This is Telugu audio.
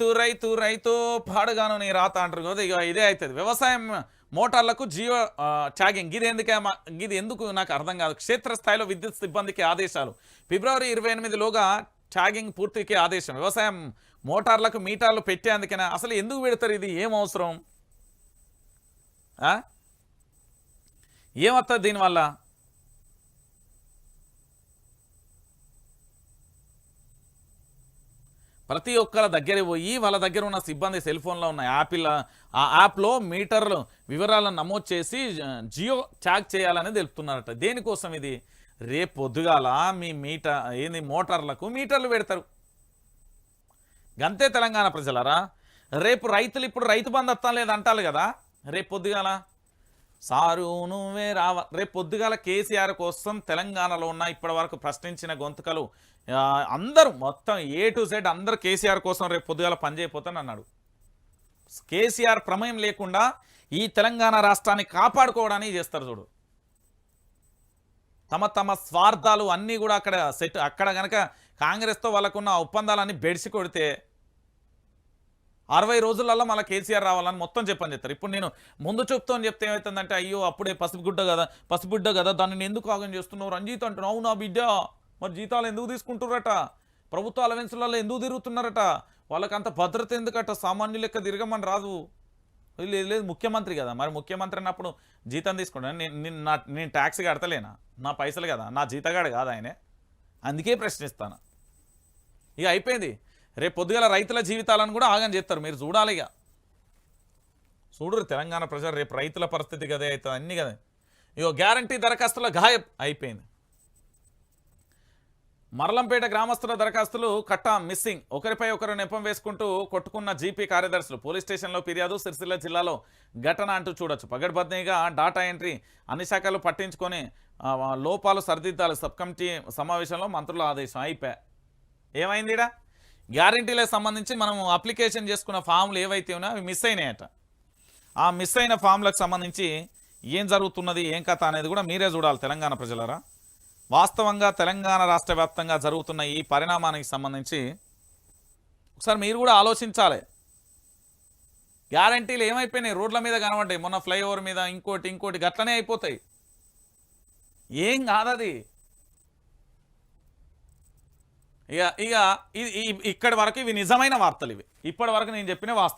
రైతు రైతు రైతు పాడుగాను నీ రాత అంటారు కదా ఇక ఇదే అవుతుంది వ్యవసాయం మోటార్లకు జియో ట్యాగింగ్. ఇది ఎందుకే మా- ఇది ఎందుకు నాకు అర్థం కాదు. క్షేత్రస్థాయిలో విద్యుత్ సిబ్బందికి ఆదేశాలు. ఫిబ్రవరి ఇరవై ఎనిమిదిలోగా ట్యాగింగ్ పూర్తికి ఆదేశం. వ్యవసాయం మోటార్లకు మీటర్లు పెట్టేందుకైనా అసలు ఎందుకు పెడతారు ఇది? ఏం అవసరం? ఏమవుతుంది దీనివల్ల? ప్రతి ఒక్కరి దగ్గర పోయి వాళ్ళ దగ్గర ఉన్న సిబ్బంది సెల్ ఫోన్లో ఉన్న యాపిల్ ఆ యాప్లో మీటర్లు వివరాలను నమోదు చేసి జియో ట్యాగ్ చేయాలని తెలుపుతున్నారట. దేనికోసం ఇది? రేపు పొద్దుగాల మీ మీటర్ ఏంది మోటార్లకు మీటర్లు పెడతారు. గంతే తెలంగాణ ప్రజలరా? రేపు రైతులు ఇప్పుడు రైతు బంధత్వం లేదంటారు లేదు అంటారు కదా? రేపు పొద్దుగాల సారు నువ్వే రావ రేపు పొద్దుగాల కేసీఆర్ కోసం తెలంగాణలో ఉన్న ఇప్పటి వరకు ప్రశ్నించిన గొంతుకలు అందరూ మొత్తం ఏ టు జెడ్ అందరు కేసీఆర్ కోసం రేపు పొద్దుగాల పనిచేయపోతాను అన్నాడు. కేసీఆర్ ప్రమేయం లేకుండా ఈ తెలంగాణ రాష్ట్రాన్ని కాపాడుకోవడానికి చేస్తారు చూడు. తమ తమ స్వార్థాలు అన్నీ కూడా అక్కడ సెట్ అక్కడ కనుక కాంగ్రెస్తో వాళ్ళకున్న ఒప్పందాలన్నీ బెడిసి కొడితే అరవై రోజులలో మళ్ళీ కేసీఆర్ రావాలని మొత్తం చెప్పని చెప్తారు. ఇప్పుడు నేను ముందు చెప్తాను చెప్తే ఏమవుతుందంటే అయ్యో అప్పుడే పసిబిడ్డ కదా పసిబిడ్డ కదా దాన్ని ఎందుకు ఆగం చేస్తున్నావు? రంజిత్ అంటున్నావు నా బిడ్డ? మరి జీతాలు ఎందుకు తీసుకుంటున్నారట ప్రభుత్వ అలవెన్సులలో ఎందుకు తిరుగుతున్నారట? వాళ్ళకంత భద్రత ఎందుకట? సామాన్యులు లెక్క తిరగమని రాదు. లేదు లేదు ముఖ్యమంత్రి కదా. మరి ముఖ్యమంత్రి అన్నప్పుడు జీతం తీసుకుంటాను నేను నేను నా నేను ట్యాక్స్ కడతలేనా? నా పైసలు కదా? నా జీతగాడు కాదు ఆయనే. అందుకే ప్రశ్నిస్తాను. ఇక అయిపోయింది. రేపు పొద్దుగల రైతుల జీవితాలను కూడా ఆగం చేస్తారు. మీరు చూడాలి ఇక. చూడరు తెలంగాణ ప్రజలు రేపు రైతుల పరిస్థితి కదే అవుతుంది అన్ని కదా ఇగో గ్యారంటీ దరఖాస్తుల గాయబ్ అయిపోయింది. మరలంపేట గ్రామస్తుల దరఖాస్తులు కట్ట మిస్సింగ్. ఒకరిపై ఒకరు నెపం వేసుకుంటూ కొట్టుకున్న జీపీ కార్యదర్శులు. పోలీస్ స్టేషన్లో ఫిర్యాదు సిరిసిల్ల జిల్లాలో ఘటన అంటూ చూడొచ్చు. పగడ్బద్దీగా డాటా ఎంట్రీ అన్ని శాఖలు పట్టించుకొని లోపాలు సరిదిద్దాలి సబ్ కమిటీ సమావేశంలో మంత్రుల ఆదేశం అయిపోయా ఏమైందిడా గ్యారంటీలకు సంబంధించి మనం అప్లికేషన్ చేసుకున్న ఫామ్లు ఏవైతే ఉన్నాయో అవి మిస్ అయినాయట. ఆ మిస్ అయిన ఫామ్లకు సంబంధించి ఏం జరుగుతున్నది ఏం కథ అనేది కూడా మీరే చూడాలి తెలంగాణ ప్రజలరా. వాస్తవంగా తెలంగాణ రాష్ట్ర జరుగుతున్న ఈ పరిణామానికి సంబంధించి ఒకసారి మీరు కూడా ఆలోచించాలి. గ్యారంటీలు ఏమైపోయినాయి? రోడ్ల మీద కనబడ్డాయి. మొన్న ఫ్లైఓవర్ మీద ఇంకోటి ఇంకోటి గట్లనే అయిపోతాయి. ఏం కాదది? ఇక ఇక ఇది ఇక్కడి వరకు ఇవి నిజమైన వార్తలు ఇవి. ఇప్పటి వరకు నేను చెప్పిన వాస్తవం.